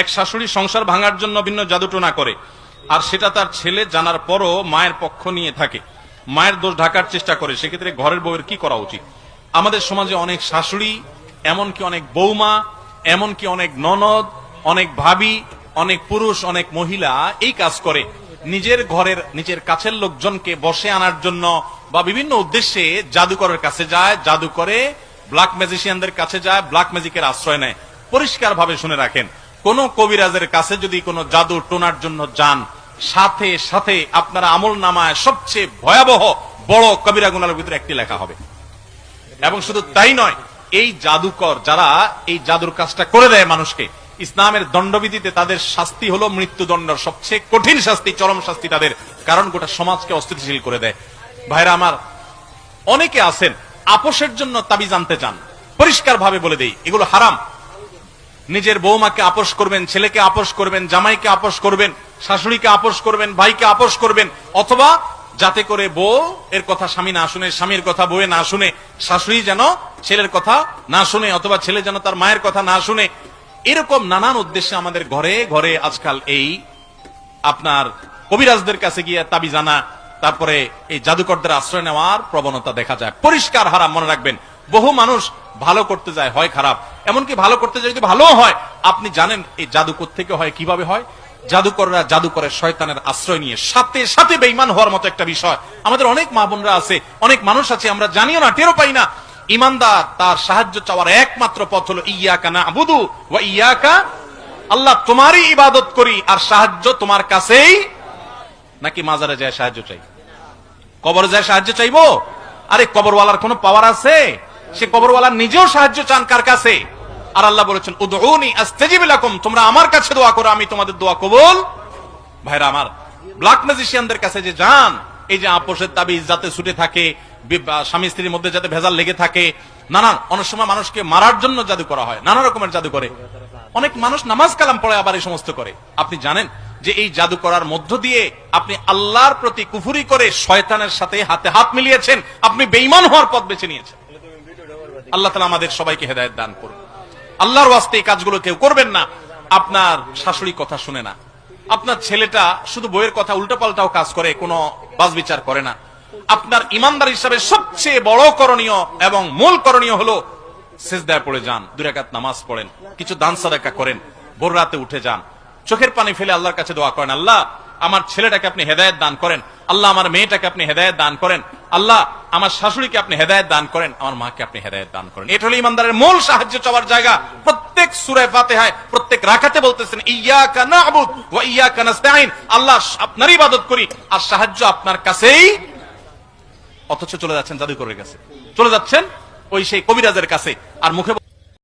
এক শাশুড়ি সংসার ভাঙার জন্য ভিন্ন জাদুটোনা করে, আর সেটা তার ছেলে জানার পরও মায়ের পক্ষ নিয়ে থাকে। মায়ের দোষ ঢাকার চেষ্টা করে, সেক্ষেত্রে ঘরের বউয়ের কি করা উচিত? আমাদের সমাজে অনেক শাশুড়ি, এমনকি অনেক বৌমা এমনকি অনেক ননদ, অনেক ভাবি, অনেক পুরুষ, অনেক মহিলা এই কাজ করে। নিজের ঘরের, নিজের কাছের লোকজনকে বসে আনার জন্য বা বিভিন্ন উদ্দেশ্যে জাদুকরের কাছে যায়, জাদু করে ব্ল্যাক ম্যাজিশিয়ানদের কাছে যায়, ব্ল্যাক ম্যাজিকের আশ্রয় নেয়। পরিষ্কার ভাবে শুনে রাখেন। কোন কবিরাজের কাছে যদি কোনো জাদু টোনার জন্য যান, সাথে সাথে আপনার আমল নামায় সবচেয়ে ভয়াবহ বড় কবিরা গুনার ভিতরে একটি লেখা হবে। এবং শুধু তাই নয়, এই জাদুকর যারা এই জাদুর কাজটা করে দেয় মানুষকে, ইসলামের দণ্ডবিধিতে তাদের শাস্তি হলো মৃত্যুদণ্ড, সবচেয়ে কঠিন শাস্তি, চরম শাস্তি তাদের, কারণ গোটা সমাজকে অস্থিতিশীল করে দেয়। ভাইরা আমার, অনেকে আছেন, আপোষের জন্য তাবি জানতে চান পরিষ্কার ভাবে বলে দেই, এগুলো হারাম। নিজের বৌমাকে আপোষ করবেন, ছেলেকে আপোষ করবেন, জামাইকে আপোষ করবেন, শাশুড়িকে আপোষ করবেন, ভাইকে আপোষ করবেন, অথবা যাতে করে বউ এর কথা স্বামী না শুনে, স্বামীর কথা বউয়ে না শুনে, শাশুড়ি যেন ছেলের কথা না শুনে, অথবা ছেলে যেন তার মায়ের কথা না শুনে, এরকম নানান উদ্দেশ্যে আমাদের ঘরে ঘরে আজকাল এই আপনার কবিরাজদের কাছে গিয়ে তাবি জানা, তারপরে এই জাদুকরদের আশ্রয় নেওয়ার প্রবণতা দেখা যায়। পরিষ্কার হারাম মনে রাখবেন। বহু মানুষ ভালো করতে যায়, হয় খারাপ। এমনকি ভালো করতে যদি ভালো হয়, আপনি জানেন এই জাদু থেকে হয়, কীভাবে হয়? জাদুকররা জাদু করে শয়তানের আশ্রয় নিয়ে সাথে সাথে বেইমান হওয়ার মতো একটা বিষয়। আমাদের অনেক মা বোনরা আছে, অনেক মানুষ আছে, আমরা জানিও না টেরো পাই না। ইমানদার, তার সাহায্য চাওয়ার একমাত্র পথ হলো ইয়াকা না আবুদু ওয়া ইয়াকা আল্লাহ তোমারই ইবাদত করি, আর সাহায্য তোমার কাছেই নাকি মাজারে যায় সাহায্য চাই? কবরে যায় সাহায্য চাইব? আরে কবরওয়ালার কোনো পাওয়ার আছে? সে কবরওয়ালা নিজেও সাহায্য চান কার কাছে? আর আল্লাহ বলেছেন, উদউনি আস্তাজিবিলাকুম তোমরা আমার কাছে দোয়া করো, আমি তোমাদের দোয়া কবুল। ভাইরা আমার, ব্ল্যাক ম্যাজিশিয়ানদের কাছে যে যান, এই যে আপোষের তাবিজ যাতে ছুটে থাকে স্বামী স্ত্রীর মধ্যে যাতে ভেজাল লেগে থাকে নানান অনেক সময় মানুষকে মারার জন্য জাদু করা হয়, নানা রকমের জাদু করে। অনেক মানুষ নামাজ কালাম পড়ে আবার এই সমস্ত করে। আপনি জানেন যে এই জাদু করার মধ্য দিয়ে আপনি আল্লাহর প্রতি কুফুরি করে শয়তানের সাথে হাতে হাত মিলিয়েছেন, আপনি বেইমান হওয়ার পথ বেছে নিয়েছেন। আল্লাহ তালা আমাদের সবাইকে হেদায়ত দান করুন। আল্লাহর ওয়াস্তে এই কাজগুলো কেউ করবেন না। আপনার শাশুড়ি কথা শুনে না। আপনার ছেলেটা শুধু বইয়ের কথা উল্টোপাল্টাও কাজ করে, কোনো বাজ বিচার করে না। আপনার ইমানদার হিসাবে সবচেয়ে বড় করণীয় এবং মূল করণীয় হলো সেজদায় পড়ে যান দুরাকাত নামাজ পড়েন, কিছু দান সাদাকা করেন, ভোর রাতে উঠে যান। চোখের পানি ফেলে আল্লাহর কাছে দোয়া করেন, আল্লাহ, আমার ছেলেটাকে আপনি হেদায়ত দান করেন, আল্লাহ, আমার মেয়েটাকে আপনি হেদায়ত দান করেন। আল্লাহ আমার শাশুড়িকে আপনি হেদায়ত দান করেন, আমার মাকে আপনি হেদায়ত দান করেন। এটা হলো ইমানদারের মূল সাহায্য চাওয়ার জায়গা। প্রত্যেক সুরায় ফাতেহায় প্রত্যেক রাখাতে বলতেছেন, ইয়াকা নাবুদ ওয়া ইয়াকা নাস্তাইন আল্লাহ আপনার ইবাদত করি, আর সাহায্য আপনার কাছেই। অথচ চলে যাচ্ছেন জাদুকরের কাছে। চলে যাচ্ছেন ওই সেই কবিরাজের কাছে। আর মুখে